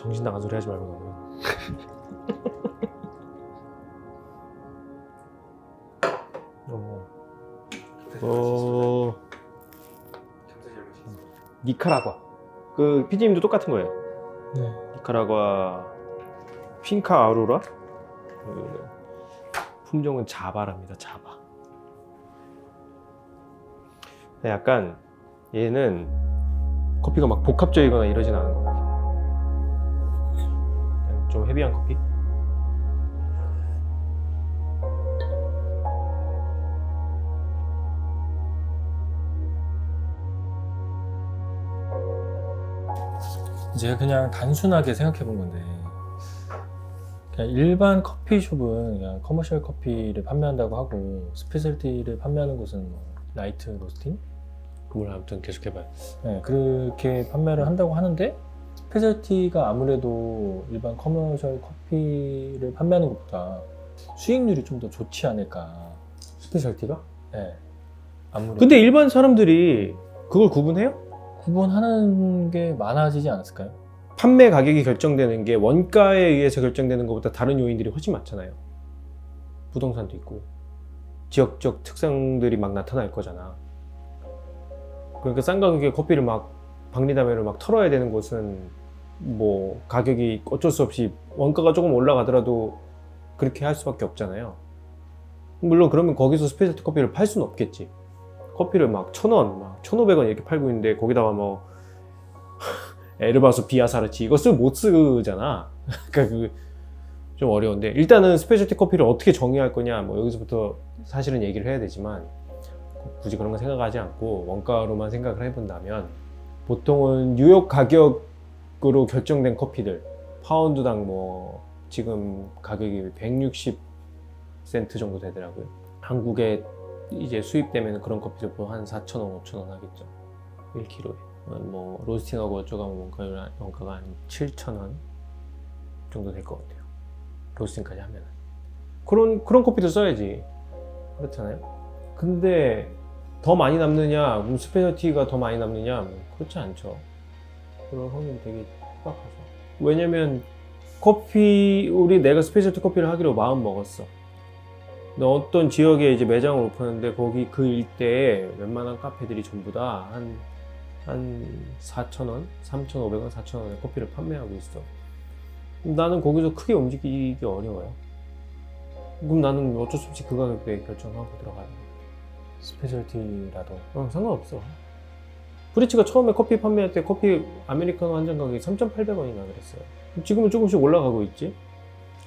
정신 나간 소리 하지 말고 너는. 어. 어. 니카라과. 그 피디님도 똑같은 거예요. 네. 니카라과 핑카 아우로라. 그 품종은 자바랍니다. 자바. 약간 얘는 커피가 막 복합적이거나 이러진 않은. 그냥 좀 헤비한 커피. 제가 그냥 단순하게 생각해 본 건데 그냥 일반 커피숍은 그냥 커머셜 커피를 판매한다고 하고 스페셜티를 판매하는 곳은 뭐 라이트 로스팅 그걸 아무튼 계속 해봐요. 네, 그렇게 판매를 한다고 하는데 스페셜티가 아무래도 일반 커머셜 커피를 판매하는 것보다 수익률이 좀 더 좋지 않을까 스페셜티가? 네. 아무래도 근데 일반 사람들이 그걸 구분해요? 구분하는 게 많아지지 않았을까요? 판매 가격이 결정되는 게 원가에 의해서 결정되는 것보다 다른 요인들이 훨씬 많잖아요. 부동산도 있고 지역적 특성들이 막 나타날 거잖아. 그러니까 싼 가격에 커피를 막 박리담회를 막 털어야 되는 곳은 뭐 가격이 어쩔 수 없이 원가가 조금 올라가더라도 그렇게 할 수밖에 없잖아요. 물론 그러면 거기서 스페셜티 커피를 팔 수는 없겠지. 커피를 막 천 원, 막 천오백 원 이렇게 팔고 있는데 거기다가 뭐 에르바스 비아사르치 이거 쓰못 쓰잖아. 그러니까 그 좀 어려운데 일단은 스페셜티 커피를 어떻게 정의할 거냐 뭐 여기서부터 사실은 얘기를 해야 되지만 굳이 그런 거 생각하지 않고 원가로만 생각을 해본다면 보통은 뉴욕 가격 으로 결정된 커피들 파운드당 뭐 지금 가격이 160 센트 정도 되더라고요. 한국에 이제 수입되면 그런 커피들 보면 한 4,000원, 5,000원 하겠죠. 1kg에. 뭐 로스팅하고 어쩌고 원가가, 원가가 한 7,000원 정도 될 것 같아요. 로스팅까지 하면. 그런 그런 커피도 써야지. 그렇잖아요. 근데 더 많이 남느냐, 그럼 스페셜티가 더 많이 남느냐, 뭐 그렇지 않죠. 그런 확률이 되게 희박하죠. 왜냐면 커피 우리 내가 스페셜티 커피를 하기로 마음 먹었어. 어떤 지역에 이제 매장을 오픈했는데 거기 그 일대에 웬만한 카페들이 전부 다한한 4,000원, 3,500원, 4,000원에 커피를 판매하고 있어. 나는 거기서 크게 움직이기 어려워요. 그럼 나는 어쩔 수 없이 그 가격대 결정하고 들어가요. 스페셜티라도 어, 상관없어. 브리치가 처음에 커피 판매할 때 커피 아메리카노 한 잔 가격이 3,800원인가 그랬어요. 지금은 조금씩 올라가고 있지.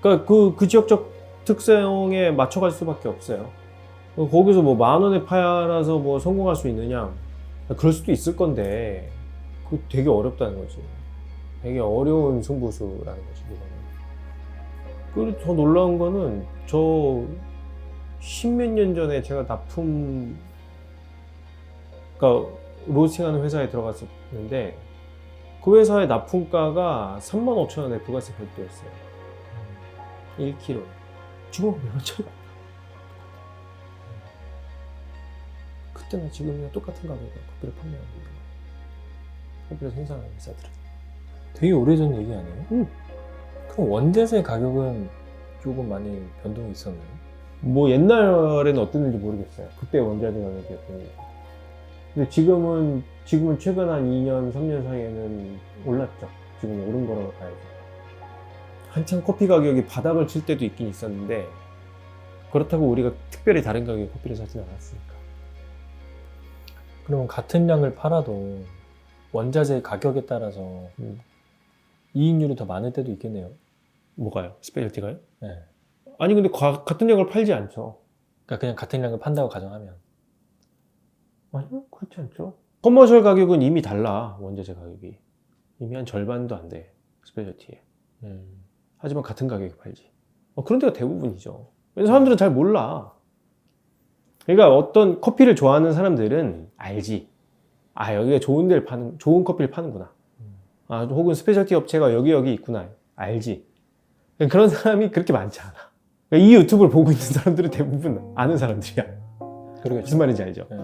그러니까 그, 그 지역적 특성에 맞춰갈 수밖에 없어요. 거기서 뭐 만 원에 팔아서 뭐 성공할 수 있느냐? 그럴 수도 있을 건데, 그 되게 어렵다는 거지. 되게 어려운 승부수라는 거지, 이거는. 그리고 더 놀라운 거는 저 십몇 년 전에 제가 납품, 그러니까 로스팅하는 회사에 들어갔었는데, 그 회사의 납품가가 3만 5천 원에 부가세 별도였어요. 1kg. 지금 몇원 차이가. 그때나 지금이나 똑같은 가격에 커피를 판매하고 있는. 커피를 생산하는 회사들은. 되게 오래전 얘기 아니에요? 응. 그럼 원재세 가격은 조금 많이 변동이 있었나요? 뭐 옛날에는 어땠는지 모르겠어요. 그때 원자재 가격이었던 근데 지금은 지금은 최근 한 2년, 3년 사이에는 올랐죠. 지금 오른 거라고 봐야죠. 한창 커피 가격이 바닥을 칠 때도 있긴 있었는데 그렇다고 우리가 특별히 다른 가격에 커피를 사진 않았으니까. 그러면 같은 양을 팔아도 원자재 가격에 따라서 음. 이익률이 더 많을 때도 있겠네요. 뭐가요? 스페셜티가요? 네. 아니 근데 과- 같은 양을 팔지 않죠. 그러니까 그냥 같은 양을 판다고 가정하면 아니요, 그렇지 않죠. 커머셜 가격은 이미 달라 원자재 가격이 이미 한 절반도 안 돼 스페셜티에. 음. 하지만 같은 가격에 팔지. 어, 그런 데가 대부분이죠. 왜냐면 사람들은 잘 몰라. 그러니까 어떤 커피를 좋아하는 사람들은 알지. 아 여기가 좋은 데를 파는 좋은 커피를 파는구나. 아 혹은 스페셜티 업체가 여기 여기 있구나. 알지. 그런 사람이 그렇게 많지 않아. 그러니까 이 유튜브를 보고 있는 사람들은 대부분 아는 사람들이야. 그러겠죠. 무슨 말인지 알죠? 네.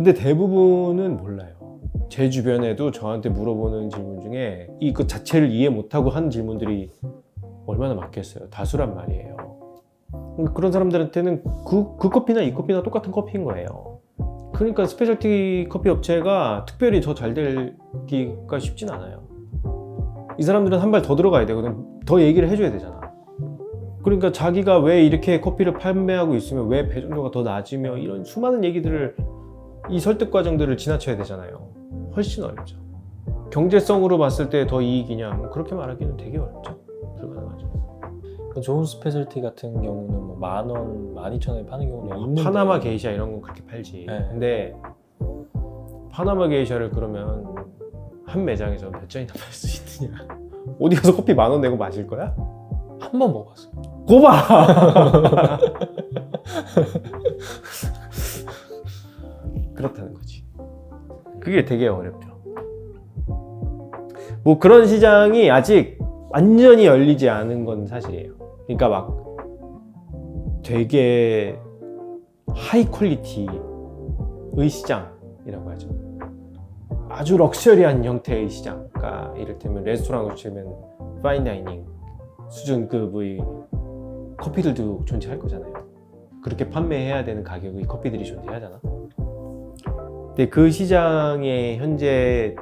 근데 대부분은 몰라요. 제 주변에도 저한테 물어보는 질문 중에 이그 자체를 이해 못하고 하는 질문들이 얼마나 많겠어요. 다수란 말이에요. 그런 사람들한테는 그, 그 커피나 이 커피나 똑같은 커피인 거예요. 그러니까 스페셜티 커피 업체가 특별히 더잘 되기가 쉽진 않아요. 이 사람들은 한 발 더 들어가야 되거든. 더 얘기를 해줘야 되잖아. 그러니까 자기가 왜 이렇게 커피를 판매하고 있으면 왜 배정도가 더 낮으며 이런 수많은 얘기들을 이 설득 과정들을 지나쳐야 되잖아요. 훨씬 어렵죠. 경제성으로 봤을 때 더 이익이냐? 뭐 그렇게 말하기는 되게 어렵죠. 불가능하죠. 그 좋은 스페셜티 같은 경우는 뭐 만 원, 만 이천 원에 파는 경우는 있는데 파나마 게이샤 이런 건 그렇게 팔지. 네. 근데 파나마 게이샤를 그러면 한 매장에서 몇 잔이나 팔 수 있느냐? 어디 가서 커피 만 원 내고 마실 거야? 한 번 먹어봤어요. 고봐. 그게 되게 어렵죠. 뭐 그런 시장이 아직 완전히 열리지 않은 건 사실이에요. 그러니까 막 되게 하이 퀄리티의 시장이라고 하죠. 아주 럭셔리한 형태의 시장. 그러니까 이를테면 레스토랑으로 치면 파인 다이닝 수준 급의 커피들도 존재할 거잖아요. 그렇게 판매해야 되는 가격의 커피들이 존재하잖아. 근데 그 시장에 현재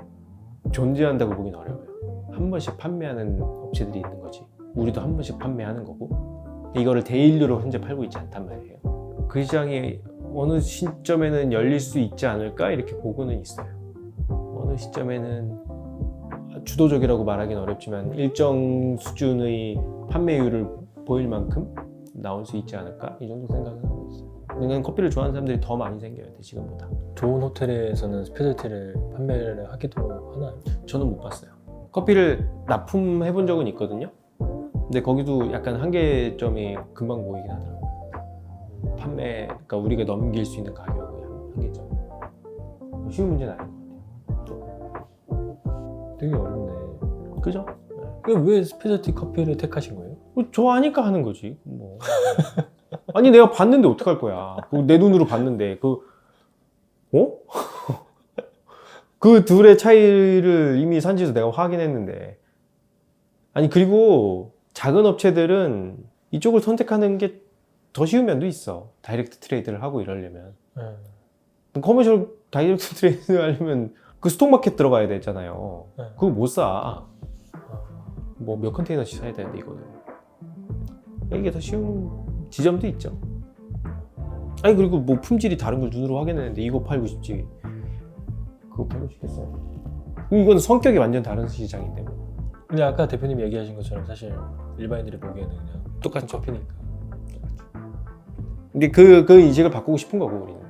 존재한다고 보긴 어려워요. 한 번씩 판매하는 업체들이 있는 거지. 우리도 한 번씩 판매하는 거고 이거를 데일리로 현재 팔고 있지 않단 말이에요. 그 시장이 어느 시점에는 열릴 수 있지 않을까 이렇게 보고는 있어요. 어느 시점에는 주도적이라고 말하기는 어렵지만 일정 수준의 판매율을 보일 만큼 나올 수 있지 않을까 이 정도 생각을 하고 있어요. 그냥 커피를 좋아하는 사람들이 더 많이 생겨야 돼 지금보다. 좋은 호텔에서는 스페셜티를 판매를 하기도 하나요? 저는 못 봤어요. 커피를 납품해 본 적은 있거든요. 근데 거기도 약간 한계점이 금방 보이긴 하더라고요. 판매, 그러니까 우리가 넘길 수 있는 가격의 한계점. 쉬운 문제는 아닌 것 같아요. 되게 어렵네. 그죠? 그왜 스페셜티 커피를 택하신 거예요? 뭐 좋아하니까 하는 거지. 뭐. 아니 내가 봤는데 어떡할 거야. 그내 눈으로 봤는데 그 어? 그 둘의 차이를 이미 산지에서 내가 확인했는데 아니 그리고 작은 업체들은 이쪽을 선택하는 게 더 쉬운 면도 있어. 다이렉트 트레이드를 하고 이러려면 네. 커머셜 다이렉트 트레이드 하려면 그 스톡마켓 들어가야 되잖아요. 네. 그거 못 사. 뭐 몇 컨테이너씩 사야 되는데 이거는 이게 더 쉬운 지점도 있죠. 아니 그리고 뭐 품질이 다른 걸 눈으로 확인했는데 이거 팔고 싶지 그거 팔고 싶겠어요? 이건 성격이 완전 다른 시장인데 뭐. 근데 아까 대표님 얘기하신 것처럼 사실 일반인들이 보기에는 그냥 똑같죠. 커피니까. 근데 그, 그 인식을 바꾸고 싶은 거고 우리는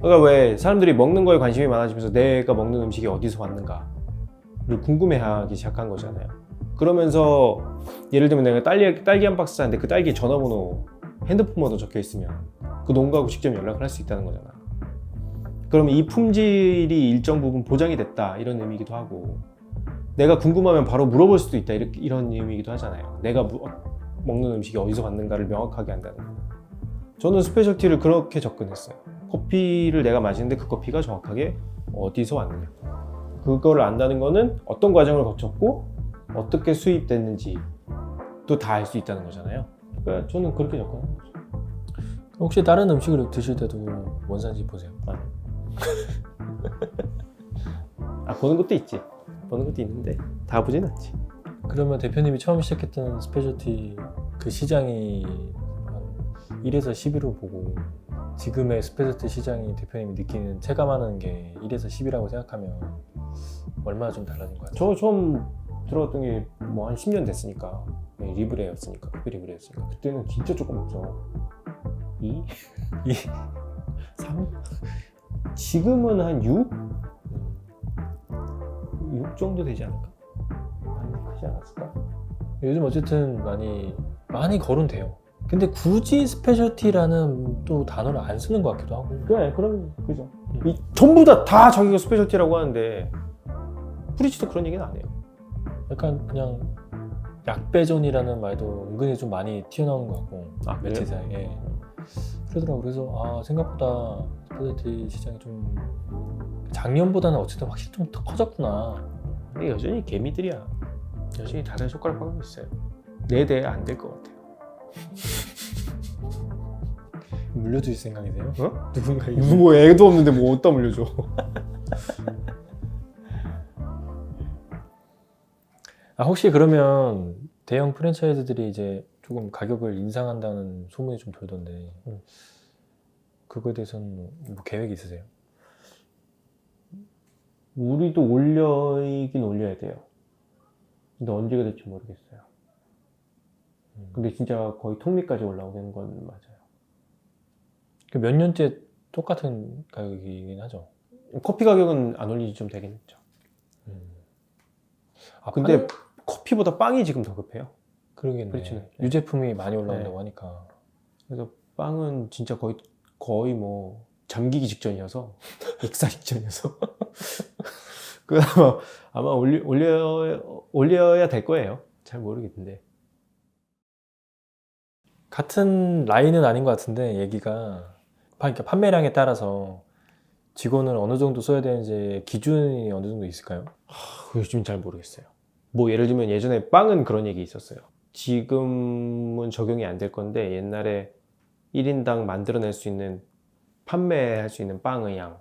그러니까 왜 사람들이 먹는 거에 관심이 많아지면서 내가 먹는 음식이 어디서 왔는가를 궁금해하기 시작한 거잖아요 그러면서 예를 들면 내가 딸기, 딸기 한 박스 사는데 그 딸기 전화번호 핸드폰 번호 적혀 있으면 그 농가하고 직접 연락을 할 수 있다는 거잖아 그러면 이 품질이 일정 부분 보장이 됐다 이런 의미이기도 하고 내가 궁금하면 바로 물어볼 수도 있다 이렇게, 이런 의미이기도 하잖아요 내가 무- 먹는 음식이 어디서 왔는가를 명확하게 한다는 거 저는 스페셜티를 그렇게 접근했어요. 커피를 내가 마시는데 그 커피가 정확하게 어디서 왔느냐. 그거를 안다는 거는 어떤 과정을 거쳤고 어떻게 수입됐는지 또 다 알 수 있다는 거잖아요. 그러니까 저는 그렇게 접근한 거죠. 혹시 다른 음식을 드실 때도 원산지 보세요? 아 보는 것도 있지. 보는 것도 있는데 다 보진 않지. 그러면 대표님이 처음 시작했던 스페셜티 그 시장이 한 1에서 10으로 보고 지금의 스페셜티 시장이 대표님이 느끼는 체감하는 게 1에서 10이라고 생각하면 얼마나 좀 달라진 것 같아요? 저 처음 들어갔던 게 뭐 한 10년 됐으니까 네, 리브레였으니까 커피 리브레였으니까 그때는 진짜 조금했죠 2? 2? 3? 지금은 한 6? 6 정도 되지 않을까? 많이 크지 않았을까? 요즘 어쨌든 많이 많이 거론돼요. 근데 굳이 스페셜티라는 또 단어를 안 쓰는 것 같기도 하고. 그래 그럼 그죠 이, 전부 다 다 자기가 스페셜티라고 하는데 프리치도 그런 얘기는 안 해요 약간 그냥 약배전이라는 말도 은근히 좀 많이 튀어나오는 것 같고 아, 그래요? 매체사에 예. 그러더라고 그래서 아 생각보다 스페셜티 시장이 좀 작년보다는 어쨌든 확실히 좀 더 커졌구나. 근데 여전히 개미들이야. 여전히 다들 손가락 빠고 있어요. 네대안될 것 같아요. 물려줄 생각이세요? 어? 누군가에게? 뭐 애도 없는데 뭐 어디다 물려줘. 아, 혹시 그러면 대형 프랜차이즈들이 이제 조금 가격을 인상한다는 소문이 좀 돌던데 음. 그거에 대해서는 뭐 계획이 있으세요? 우리도 올려이긴 올려야 돼요. 근데 언제가 될지 모르겠어요. 음. 근데 진짜 거의 통미까지 올라오는 건 맞아요. 그 몇 년째 똑같은 가격이긴 하죠. 커피 가격은 안 올리지 좀 되긴 했죠. 아 근데 근데 커피보다 빵이 지금 더 급해요. 그러겠네. 그렇죠. 유제품이 많이 올라온다고 네. 하니까. 그래서 빵은 진짜 거의 거의 뭐 잠기기 직전이어서 익사 직전이어서 그나마 아마 올려 올려 올려야 될 거예요. 잘 모르겠는데 같은 라인은 아닌 것 같은데 얘기가 파- 그러니까 판매량에 따라서 직원을 어느 정도 써야 되는지 기준이 어느 정도 있을까요? 그 요즘 잘 모르겠어요. 뭐 예를 들면 예전에 빵은 그런 얘기 있었어요. 지금은 적용이 안 될 건데 옛날에 1인당 만들어낼 수 있는 판매할 수 있는 빵의 양,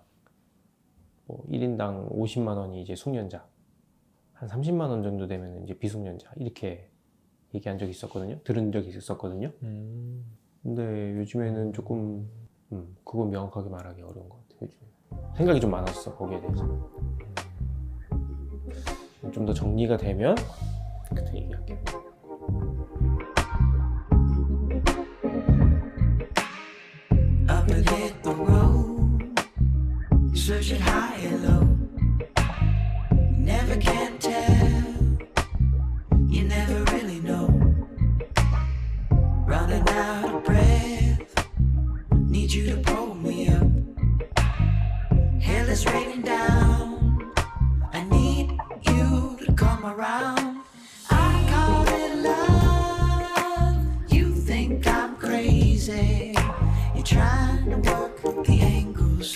뭐 1인당 50만 원이 이제 숙련자, 한 30만 원 정도 되면 이제 비숙련자 이렇게 얘기한 적이 있었거든요. 들은 적이 있었거든요. 음. 근데 요즘에는 조금 음, 그거 명확하게 말하기 어려운 것 같아요. 요즘 생각이 좀 많았어 거기에 대해서. 좀 더 정리가 되면 그때 얘기할게요. raining down, around. I call it love, you think I'm crazy. You're trying to work the angles